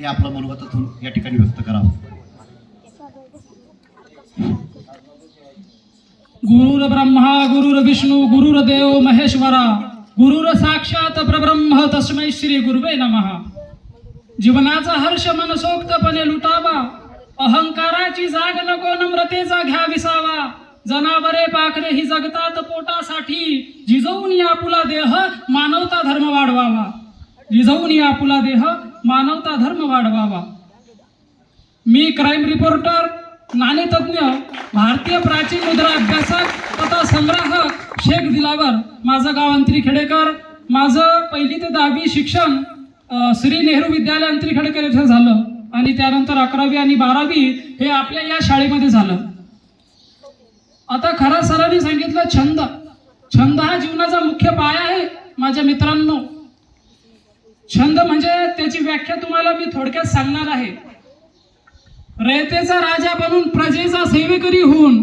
हे आपलं मनोगतातून या ठिकाणी व्यक्त करावं गुरुर ब्रह्मा गुरुर विष्णू गुरुर देव महेश्वरा गुरुर साक्षात परब्रह्म तस्मै श्री गुरुवे नमः. जीवनाचा हर्ष मनसोक्तपणे लुटावा अहंकाराची जाग नको नम्रतेचा घ्या विसावा. जनावरे पाखरे ही जगतात पोटासाठी जिजवून या पुला देह मानवता धर्म वाढवावा. रिझवून या आपुला देह मानवता धर्म वाढवावा. मी क्राईम रिपोर्टर नाणेतज्ञ भारतीय प्राचीन मुद्रा अभ्यासक तथा संग्राहक शेख दिलावर. माझं गाव अंतरीखेडेकर माझं पहिली ते दहावी शिक्षण श्री नेहरू विद्यालय अंतरीखेडेकर येथे झालं. आणि त्यानंतर अकरावी आणि बारावी हे आपल्या या शाळेमध्ये झालं. आता खरा सरांनी सांगितलं छंद. छंद हा जीवनाचा मुख्य पाया आहे माझ्या मित्रांनो. छंद म्हणजे त्याची व्याख्या तुम्हाला मी थोडक्यात सांगणार आहे. रयतेचा राजा बनून प्रजेचा सेवेकरी होऊन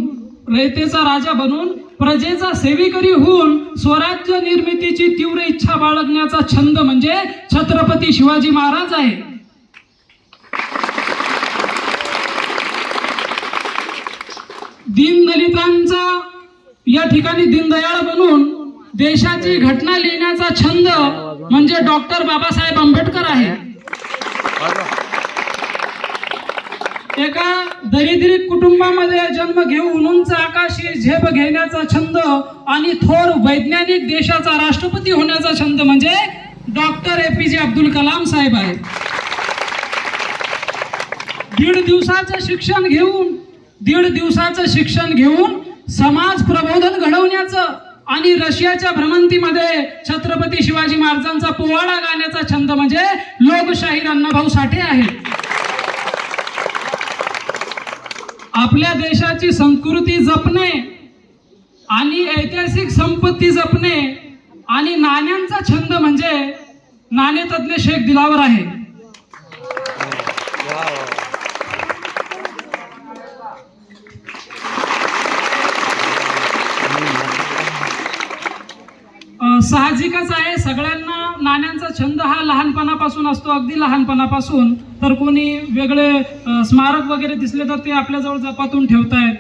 रयतेचा राजा बनून प्रजेचा सेवेकरी होऊन स्वराज्य निर्मितीची तीव्र इच्छा बाळगण्याचा छंद म्हणजे छत्रपती शिवाजी महाराज आहे. दीनदलितांचा या ठिकाणी दीनदयाळ बनून देशाची घटना लिहिण्याचा छंद म्हणजे डॉक्टर बाबासाहेब आंबेडकर आहे. एका दरिद्री कुटुंबामध्ये जन्म घेऊन उंच आकाशी झेप घेण्याचा छंद आणि थोर वैज्ञानिक देशाचा राष्ट्रपती होण्याचा छंद म्हणजे डॉक्टर ए पी जे अब्दुल कलाम साहेब आहेत. दीड दिवसाचं शिक्षण घेऊन दीड दिवसाचं शिक्षण घेऊन समाज प्रबोधन घडवण्याचं आणि रशियाच्या भ्रमंतीमध्ये छत्रपती शिवाजी महाराजांचा पोवाडा गाण्याचा छंद म्हणजे लोकशाहीर अण्णाभाऊ साठे आहे. आपल्या देशाची संस्कृती जपणे आणि ऐतिहासिक संपत्ती जपणे आणि नाण्यांचा छंद म्हणजे नाणेतज्ञ शेख दिलावर आहे. साहजिकच आहे. सगळ्यांना नाण्यांचा छंद हा लहानपणापासून असतो. अगदी लहानपणापासून. तर कोणी वेगळे स्मारक वगैरे दिसले तर ते आपल्याजवळ जपातून ठेवतायत.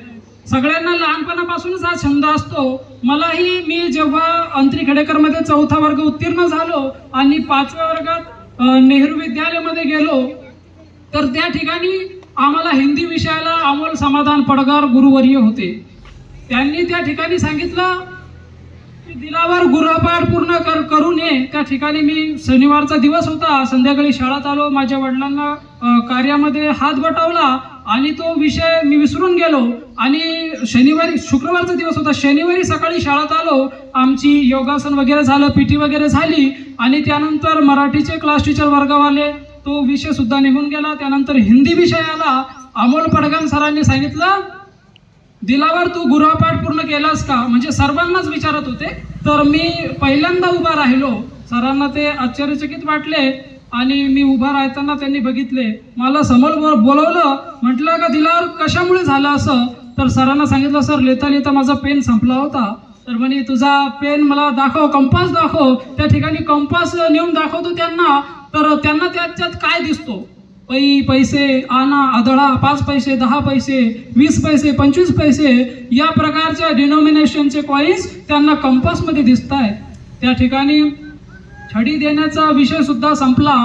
सगळ्यांना लहानपणापासूनच हा छंद असतो. मलाही मी जेव्हा अंतरी खेडेकरमध्ये चौथा वर्ग उत्तीर्ण झालो आणि पाचव्या वर्गात नेहरू विद्यालयामध्ये गेलो तर त्या ठिकाणी आम्हाला हिंदी विषयाला अमोल समाधान पडगार गुरुवर्य होते. त्यांनी त्या ठिकाणी सांगितलं दिलावर गृहपाठ पूर्ण कर करू नये त्या ठिकाणी मी शनिवारचा दिवस होता. संध्याकाळी शाळेत आलो माझ्या वडिलांना कार्यामध्ये हात बटवला आणि तो विषय मी विसरून गेलो. आणि शनिवारी शुक्रवारचा दिवस होता. शनिवारी सकाळी शाळेत आलो आमची योगासन वगैरे झालं पीटी वगैरे झाली. आणि त्यानंतर मराठीचे क्लास टीचर वर्गवाले तो विषय सुद्धा निघून गेला. त्यानंतर हिंदी विषय आला. अमोल पडगाम सरांनी सांगितलं दिलावर तू गृहपाठ पूर्ण केलास का? म्हणजे सर्वांनाच विचारत होते. तर मी पहिल्यांदा उभा राहिलो. सरांना ते आश्चर्यचकित वाटले आणि मी उभा राहताना त्यांनी बघितले. मला समोर बोलवलं. म्हटलं का दिलावर कशामुळे झालं असं? तर सरांना सांगितलं सर लिहिता लिहिता माझा पेन संपला होता. तर म्हणे तुझा पेन मला दाखव कंपास दाखव. त्या ठिकाणी कंपास नेऊन दाखवतो त्यांना. तर त्यांना त्याच्यात काय दिसतो? पै पैसे आणा आदळा पाच पैसे दहा पैसे वीस पैसे पंचवीस पैसे या प्रकारच्या डिनॉमिनेशनचे कॉईन्स त्यांना कंपासमध्ये दिसत आहेत त्या ठिकाणी छडी देण्याचा विषयसुद्धा संपला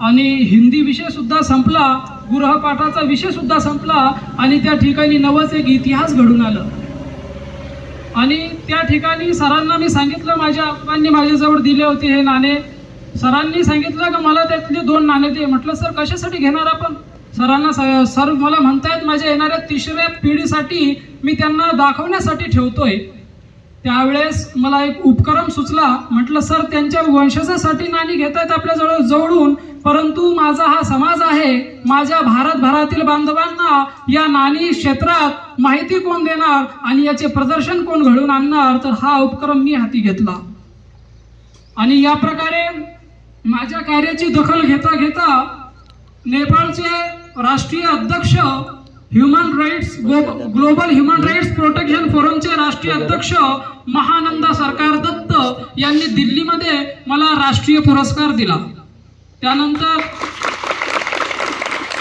आणि हिंदी विषयसुद्धा संपला गृहपाठाचा विषयसुद्धा संपला आणि त्या ठिकाणी नवंच एक इतिहास घडून आलं. आणि त्या ठिकाणी सरांना मी सांगितलं माझ्या आपांनी माझ्याजवळ दिले होते हे नाणे. सरांनी सांगितलं का मला त्यातले दोन नाणे दे? म्हटलं सर कशासाठी घेणार आपण? सरांना स- सर मला म्हणतायत माझ्या येणाऱ्या तिसऱ्या पिढीसाठी मी त्यांना दाखवण्यासाठी ठेवतोय. त्यावेळेस मला एक उपक्रम सुचला. म्हटलं सर त्यांच्या वंशजासाठी नाणी घेत आहेत आपल्या जवळून परंतु माझा हा समाज आहे माझ्या भारतभरातील बांधवांना या नाणी क्षेत्रात माहिती कोण देणार आणि याचे प्रदर्शन कोण घडवून आणणार? तर हा उपक्रम मी हाती घेतला. आणि या प्रकारे माझ्या कार्याची दखल घेता घेता नेपाळचे राष्ट्रीय अध्यक्ष human rights global human rights protection फोरमचे राष्ट्रीय अध्यक्ष महानंदा सरकार दत्त यांनी दिल्लीमध्ये मला राष्ट्रीय पुरस्कार दिला. त्यानंतर